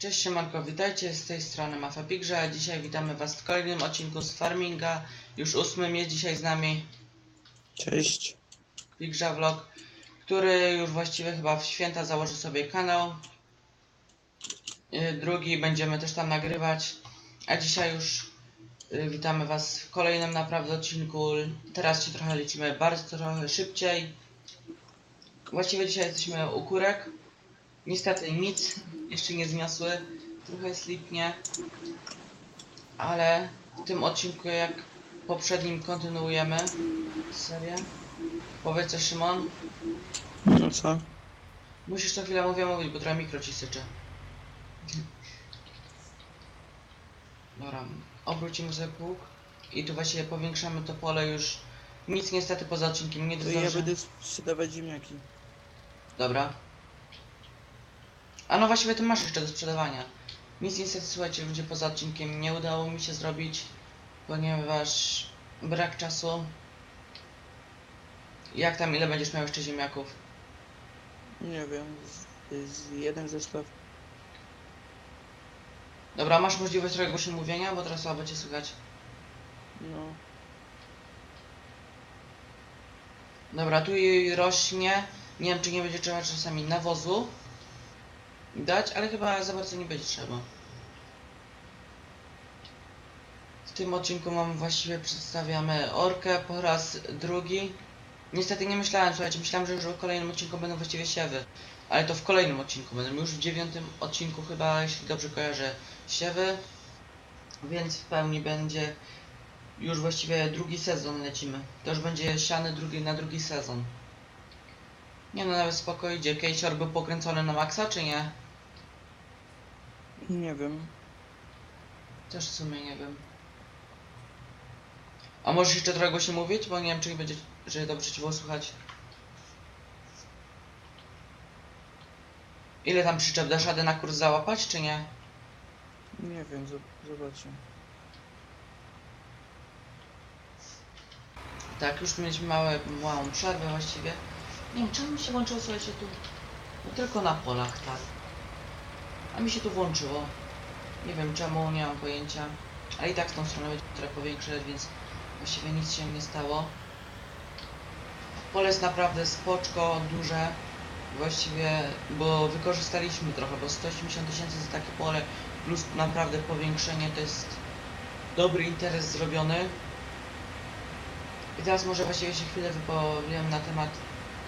Cześć siemanko, witajcie z tej strony Mafa Pigrze, a dzisiaj witamy was w kolejnym odcinku z Farminga. Już ósmym jest dzisiaj z nami Cześć. Pigrza Vlog, który już właściwie chyba w święta założy sobie kanał. Yy, Drugi będziemy też tam nagrywać, a dzisiaj już yy, witamy was w kolejnym naprawdę odcinku. Teraz się trochę lecimy bardzo trochę szybciej. Właściwie dzisiaj jesteśmy u kurek. Niestety nic jeszcze nie zniosły. Trochę jest lipnie. Ale w tym odcinku jak poprzednim kontynuujemy serię. Powiedz coś Szymon. No co? Musisz co chwilę mówię mówić, bo trochę mikro ci syczy. Dobra, obrócimy sobie pług. I tu właściwie powiększamy to pole już. Nic niestety poza odcinkiem nie To ja będę sprzedawać ziemniaki. Dobra. A no właściwie ty masz jeszcze do sprzedawania. Nic niestety, słuchajcie, ludzie poza odcinkiem nie udało mi się zrobić, ponieważ brak czasu. Jak tam, ile będziesz miał jeszcze ziemniaków? Nie wiem, z, z jeden zestaw. Dobra, masz możliwość trochę głośno mówienia, bo teraz słabo cię słychać. No, Dobra, tu jej rośnie. Nie wiem, czy nie będzie trzeba czasami nawozu dać, ale chyba za bardzo nie będzie trzeba. W tym odcinku mam właściwie przedstawiamy orkę po raz drugi. Niestety nie myślałem, słuchajcie, myślałem, że już w kolejnym odcinku będą właściwie siewy. Ale to w kolejnym odcinku będą, już w dziewiątym odcinku chyba, jeśli dobrze kojarzę, siewy. Więc w pełni będzie już właściwie drugi sezon lecimy. To już będzie siany drugi, na drugi sezon. Nie no, nawet spoko idzie. Kejsior był pokręcony na maksa, czy nie? Nie wiem. Też w sumie nie wiem. A możesz jeszcze trochę głośniej mówić? Bo nie wiem, czy będzie, że dobrze ci było słuchać. Ile tam przyczep dasz radę na kurs załapać, czy nie? Nie wiem, zob- zobaczę. Tak, już mieliśmy małe, małą przerwę właściwie. Nie wiem, czemu mi się włączyło, słuchajcie, tu... No tylko na polach, tak. A mi się tu włączyło. Nie wiem czemu, nie mam pojęcia. Ale i tak z tą stronę będzie trochę powiększe, więc właściwie nic się nie stało. Pole jest naprawdę spoczko, duże. Właściwie, bo wykorzystaliśmy trochę, bo 180 tysięcy za takie pole plus naprawdę powiększenie to jest dobry interes zrobiony. I teraz może właściwie się chwilę wypowiem na temat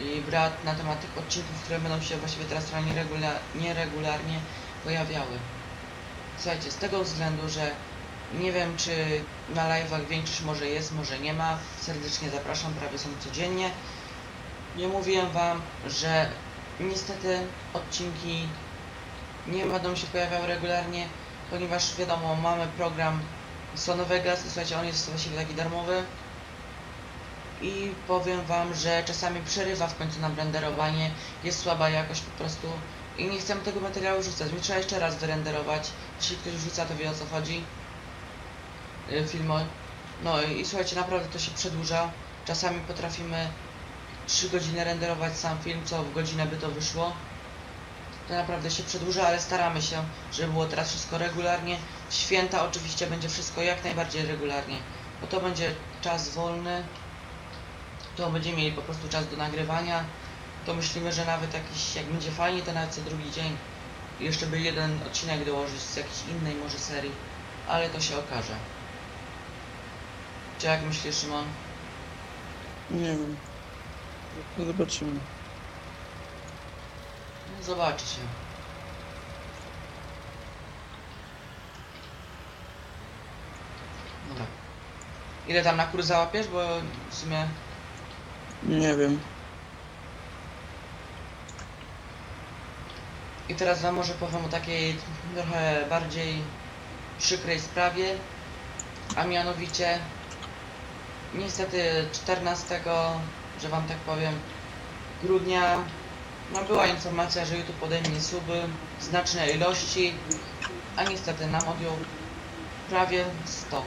i brat na temat tych odcinków, które będą się właściwie teraz nieregularnie pojawiały. Słuchajcie, z tego względu, że nie wiem czy na live'ach większość może jest, może nie ma. Serdecznie zapraszam, prawie są codziennie. Nie mówiłem wam, że niestety odcinki nie będą się pojawiały regularnie, ponieważ wiadomo, mamy program Sono Vegas, słuchajcie, on jest właściwie taki darmowy. I powiem wam, że czasami przerywa w końcu nam renderowanie, jest słaba jakość po prostu i nie chcemy tego materiału rzucać. Mi trzeba jeszcze raz wyrenderować. Jeśli ktoś rzuca, to wie o co chodzi. Yy, filmu. No i, i słuchajcie, naprawdę to się przedłuża. Czasami potrafimy 3 godziny renderować sam film, co w godzinę by to wyszło. To naprawdę się przedłuża, ale staramy się, żeby było teraz wszystko regularnie. W święta oczywiście będzie wszystko jak najbardziej regularnie, bo to będzie czas wolny to będziemy mieli po prostu czas do nagrywania, to myślimy, że nawet jakiś, jak będzie fajnie, to nawet co drugi dzień jeszcze by jeden odcinek dołożyć z jakiejś innej może serii, ale to się okaże. Czy jak myślisz, Szymon? Nie wiem. No Zobaczymy. No, Zobaczy się. Dobra. Ile tam na kurs załapiesz, bo w sumie... Nie wiem. I teraz wam może powiem o takiej trochę bardziej przykrej sprawie, a mianowicie niestety 14, że wam tak powiem, grudnia no była informacja, że YouTube podejmie suby w znacznej ilości, a niestety nam odjął prawie 100.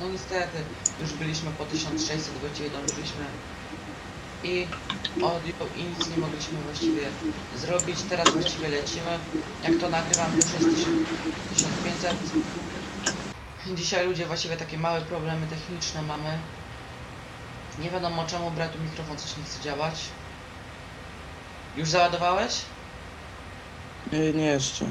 No niestety, już byliśmy po 1600, właściwie dążyliśmy i audio i nic nie mogliśmy właściwie zrobić. Teraz właściwie lecimy. Jak to nagrywam, już jest 1500. Dzisiaj ludzie właściwie takie małe problemy techniczne mamy. Nie wiadomo czemu bratu mikrofon coś nie chce działać. Już załadowałeś? Y, Nie jeszcze.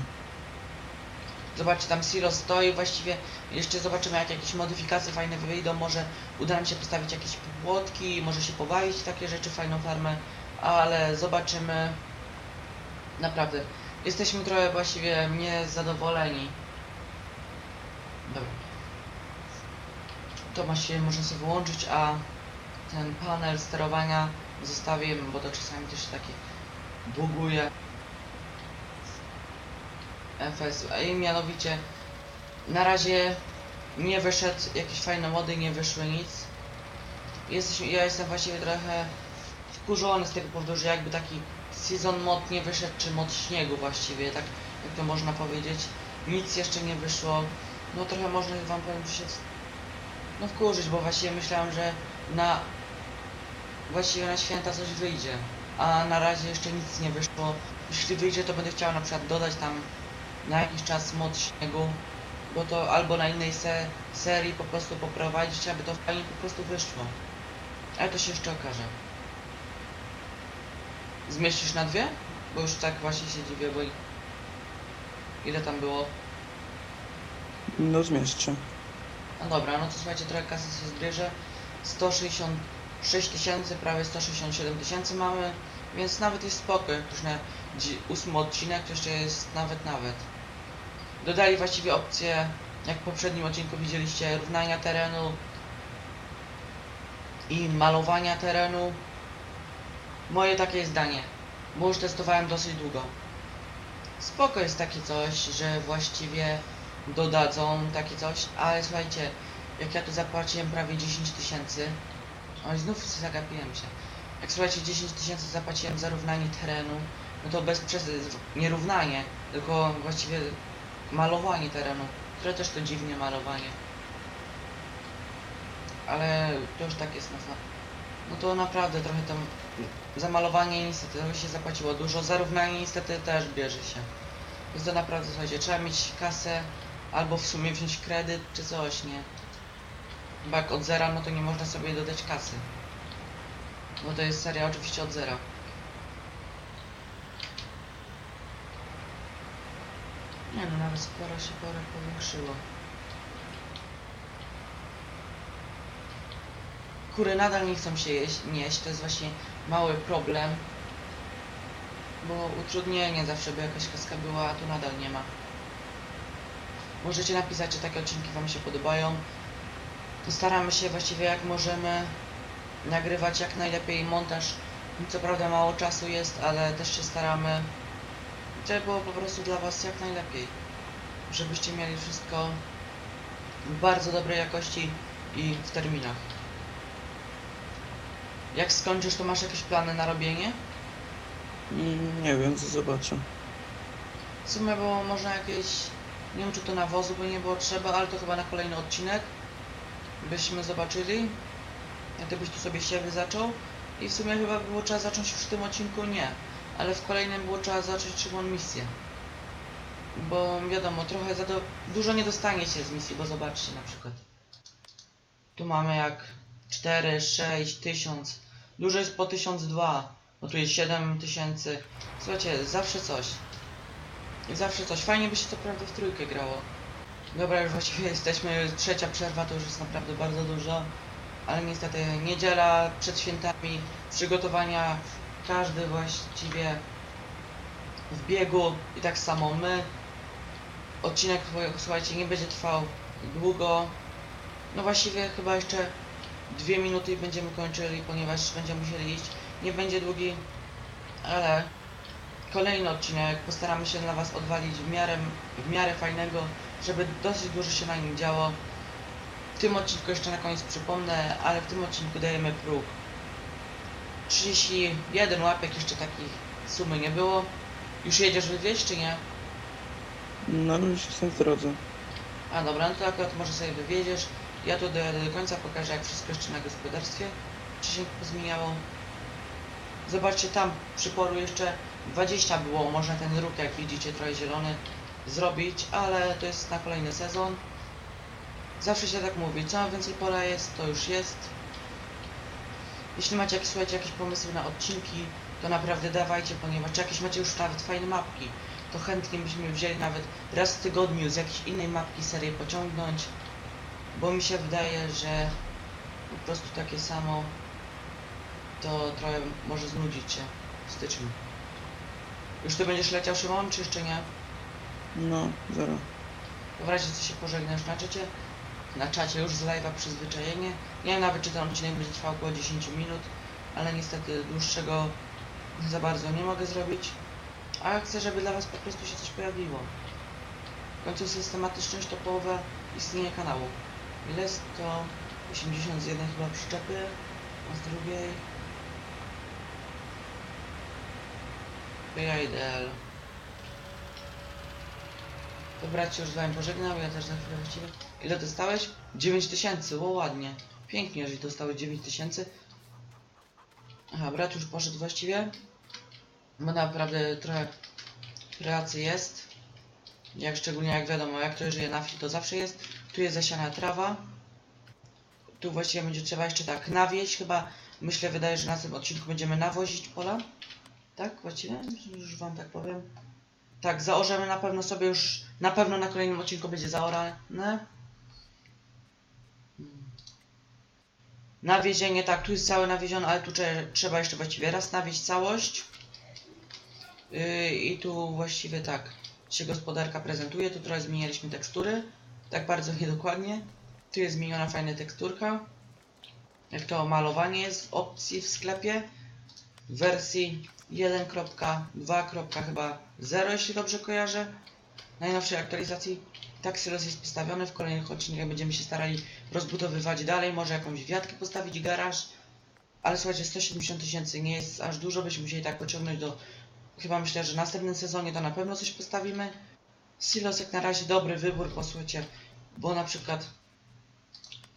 Zobaczcie, tam silo stoi, właściwie jeszcze zobaczymy jak jakieś modyfikacje fajne wyjdą, może uda nam się postawić jakieś płotki, może się pobawić takie rzeczy, fajną farmę, ale zobaczymy. Naprawdę, jesteśmy trochę właściwie niezadowoleni. Dobra. To się można sobie wyłączyć, a ten panel sterowania zostawię, bo to czasami też się takie buguje. FS, i mianowicie na razie nie wyszedł jakieś fajne mody, nie wyszły nic. Jesteśmy, ja jestem właściwie trochę wkurzony z tego powodu, że jakby taki season mod nie wyszedł, czy mod śniegu właściwie, tak jak to można powiedzieć. Nic jeszcze nie wyszło. No trochę można wam powiem, że się no wkurzyć, bo właściwie myślałem, że na właściwie na święta coś wyjdzie. A na razie jeszcze nic nie wyszło. Jeśli wyjdzie, to będę chciał na przykład dodać tam na jakiś czas mod śniegu, bo to albo na innej se serii po prostu poprowadzić, aby to fajnie po prostu wyszło. Ale to się jeszcze okaże. Zmieścisz na dwie? Bo już tak właśnie się dziwię, bo i- ile tam było? No zmieszczę. No dobra, no to słuchajcie, trochę kasy się zbierze. 166 tysięcy, prawie 167 tysięcy mamy, więc nawet jest spoko, jak już na ósmy odcinek, to jeszcze jest nawet nawet. Dodali właściwie opcję, jak w poprzednim odcinku widzieliście, równania terenu i malowania terenu. Moje takie zdanie, bo już testowałem dosyć długo. Spoko jest takie coś, że właściwie dodadzą takie coś, ale słuchajcie, jak ja tu zapłaciłem prawie 10 tysięcy, oj znów zagapiłem się, jak słuchajcie 10 tysięcy zapłaciłem za równanie terenu, no to bez przez nie równanie, tylko właściwie malowanie terenu, które też to dziwnie malowanie. Ale to już tak jest fa- No to naprawdę trochę tam za malowanie niestety się zapłaciło dużo, za równanie niestety też bierze się. Więc to naprawdę słuchajcie, trzeba mieć kasę, albo w sumie wziąć kredyt, czy coś, nie? Bo jak od zera, no to nie można sobie dodać kasy. Bo to jest seria oczywiście od zera. Nie no, nawet sporo się pora powiększyło. Kury nadal nie chcą się jeść, nieść, to jest właśnie mały problem. Bo utrudnienie zawsze by jakaś kaska była, a tu nadal nie ma. Możecie napisać, czy takie odcinki Wam się podobają. Postaramy się właściwie jak możemy nagrywać jak najlepiej montaż. Co prawda mało czasu jest, ale też się staramy, żeby było po prostu dla Was jak najlepiej. Żebyście mieli wszystko w bardzo dobrej jakości i w terminach. Jak skończysz, to masz jakieś plany na robienie? Mm, Nie wiem, co zobaczę. W sumie było można jakieś, nie wiem czy to nawozu by nie było trzeba, ale to chyba na kolejny odcinek byśmy zobaczyli. Gdybyś tu sobie siewy zaczął. I w sumie chyba było trzeba zacząć już w tym odcinku, nie. Ale w kolejnym było trzeba zacząć Szymon misję. Bo wiadomo, trochę za do... dużo nie dostanie się z misji, bo zobaczcie na przykład. Tu mamy jak 4, 6, 1000. Dużo jest po 1002. Bo tu jest 7000. Słuchajcie, zawsze coś. Zawsze coś. Fajnie by się to prawda w trójkę grało. Dobra, już właściwie jesteśmy. Trzecia przerwa to już jest naprawdę bardzo dużo. Ale niestety niedziela przed świętami, przygotowania, każdy właściwie w biegu i tak samo my. Odcinek, słuchajcie, nie będzie trwał długo. No właściwie chyba jeszcze dwie minuty i będziemy kończyli, ponieważ będziemy musieli iść. Nie będzie długi, ale kolejny odcinek postaramy się dla Was odwalić w miarę, w miarę fajnego, żeby dosyć dużo się na nim działo. W tym odcinku jeszcze na koniec przypomnę, ale w tym odcinku dajemy próg. 31 łapek, jeszcze takich sumy nie było. Już jedziesz wywieźć, czy nie? No już jestem w drodze. A dobra, no to akurat może sobie wywiedziesz. Ja tu dojadę do końca, pokażę jak wszystko jeszcze na gospodarstwie, czy się pozmieniało. Zobaczcie tam, przy polu jeszcze 20 było, można ten róg, jak widzicie, trochę zielony zrobić, ale to jest na kolejny sezon. Zawsze się tak mówi, co więcej pola jest, to już jest. Jeśli macie jakieś, słuchajcie, jakieś pomysły na odcinki, to naprawdę dawajcie, ponieważ czy jakieś macie już nawet fajne mapki, to chętnie byśmy wzięli nawet raz w tygodniu z jakiejś innej mapki serię pociągnąć, bo mi się wydaje, że po prostu takie samo to trochę może znudzić się w styczniu. Już ty będziesz leciał Szymon, czy jeszcze nie? No, zero. W razie co się pożegnasz na czacie, na czacie już z live'a przyzwyczajenie. Nie wiem nawet czy ten odcinek będzie trwał około 10 minut, ale niestety dłuższego za bardzo nie mogę zrobić. A chcę, żeby dla was po prostu się coś pojawiło. W końcu systematyczność to połowa istnienia kanału. Ile jest to? 80 z jednej chyba przyczepy, a z drugiej... Ja ideal. Się już z wami pożegnał, ja też za chwilę właściwie. Ile dostałeś? 9000, o ładnie. Pięknie, jeżeli dostałeś 9000. Aha, brat już poszedł właściwie. Bo naprawdę trochę pracy jest. Jak szczególnie jak wiadomo, jak ktoś żyje na wsi, to zawsze jest. Tu jest zasiana trawa. Tu właściwie będzie trzeba jeszcze tak nawieść. Chyba myślę, wydaje, że na tym odcinku będziemy nawozić pola. Tak, właściwie? Już wam tak powiem. Tak, zaorzemy na pewno sobie już, na pewno na kolejnym odcinku będzie zaorane. Nawiezienie, tak, tu jest całe nawiezione, ale tu trzeba jeszcze właściwie raz nawieźć całość. Yy, I tu właściwie tak się gospodarka prezentuje, tu trochę zmienialiśmy tekstury, tak bardzo niedokładnie. Tu jest zmieniona fajna teksturka. Jak to malowanie jest w opcji w sklepie. W wersji 1.2. chyba 0, jeśli dobrze kojarzę. Najnowszej aktualizacji. Tak Silos jest postawiony. W kolejnych odcinkach będziemy się starali rozbudowywać dalej. Może jakąś wiatkę postawić, garaż. Ale słuchajcie, 170 tysięcy nie jest aż dużo. Byśmy musieli tak pociągnąć do... Chyba myślę, że w następnym sezonie to na pewno coś postawimy. Silos jak na razie dobry wybór, posłuchajcie. Bo na przykład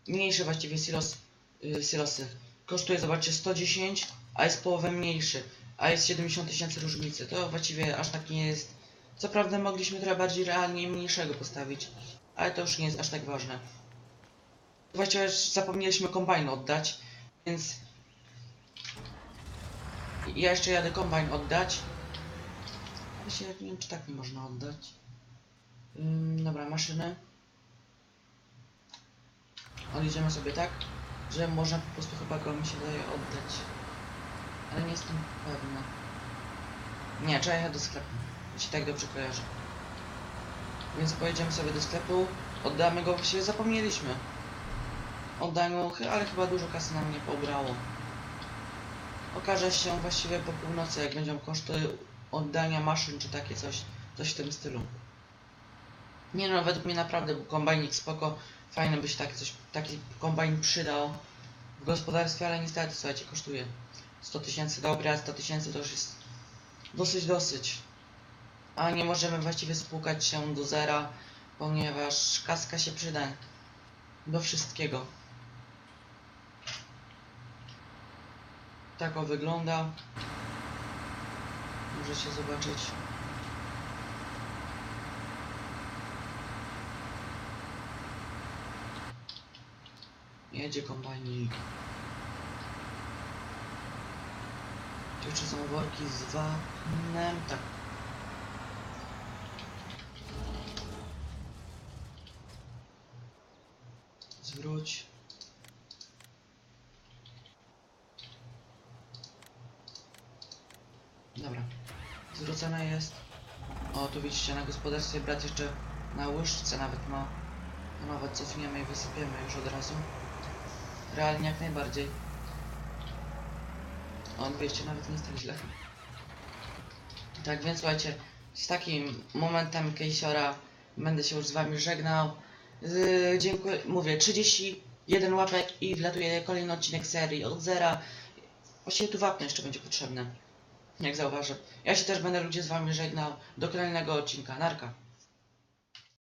mniejszy właściwie silos, yy, silosy kosztuje, zobaczcie, 110, a jest połowę mniejszy, a jest 70 tysięcy różnicy. To właściwie aż tak nie jest. Co prawda mogliśmy trochę bardziej realnie mniejszego postawić, ale to już nie jest aż tak ważne. Właściwie zapomnieliśmy kombajn oddać, więc ja jeszcze jadę kombajn oddać. Się nie wiem, czy tak nie można oddać. Ym, dobra, maszyny. Odjedziemy sobie tak, że można po prostu chyba go mi się wydaje oddać. Ale nie jestem pewna. Nie, trzeba jechać do sklepu. Jeśli tak dobrze kojarzę. Więc pojedziemy sobie do sklepu, oddamy go, właściwie zapomnieliśmy. Oddaniu, chy- ale chyba dużo kasy nam nie pobrało. Okaże się właściwie po północy, jak będą koszty oddania maszyn, czy takie coś, coś w tym stylu. Nie no, według mnie naprawdę był kombajnik spoko. Fajne by się taki, coś, taki kombajn przydał w gospodarstwie, ale niestety, słuchajcie, kosztuje 100 tysięcy. Dobra, 100 tysięcy to już jest dosyć, dosyć. A nie możemy właściwie spłukać się do zera, ponieważ kaska się przyda do wszystkiego. Tak o wygląda. Możecie zobaczyć. Jedzie kombajnik. Tu jeszcze są worki z wapnem. Tak. Dobra. Zwrócone jest. O, tu widzicie na gospodarstwie brat jeszcze na łyżce nawet ma. To nawet cofniemy i wysypiemy już od razu. Realnie jak najbardziej. O, 200 nawet nie jest tak źle. Tak więc słuchajcie, z takim momentem Kejsiora będę się już z wami żegnał. Yy, dziękuję, mówię, 31 łapek i wlatuje kolejny odcinek serii od zera. Właściwie tu wapno jeszcze będzie potrzebne. Jak zauważę. Ja się też będę ludzie z wami żegnał. Do kolejnego odcinka. Narka.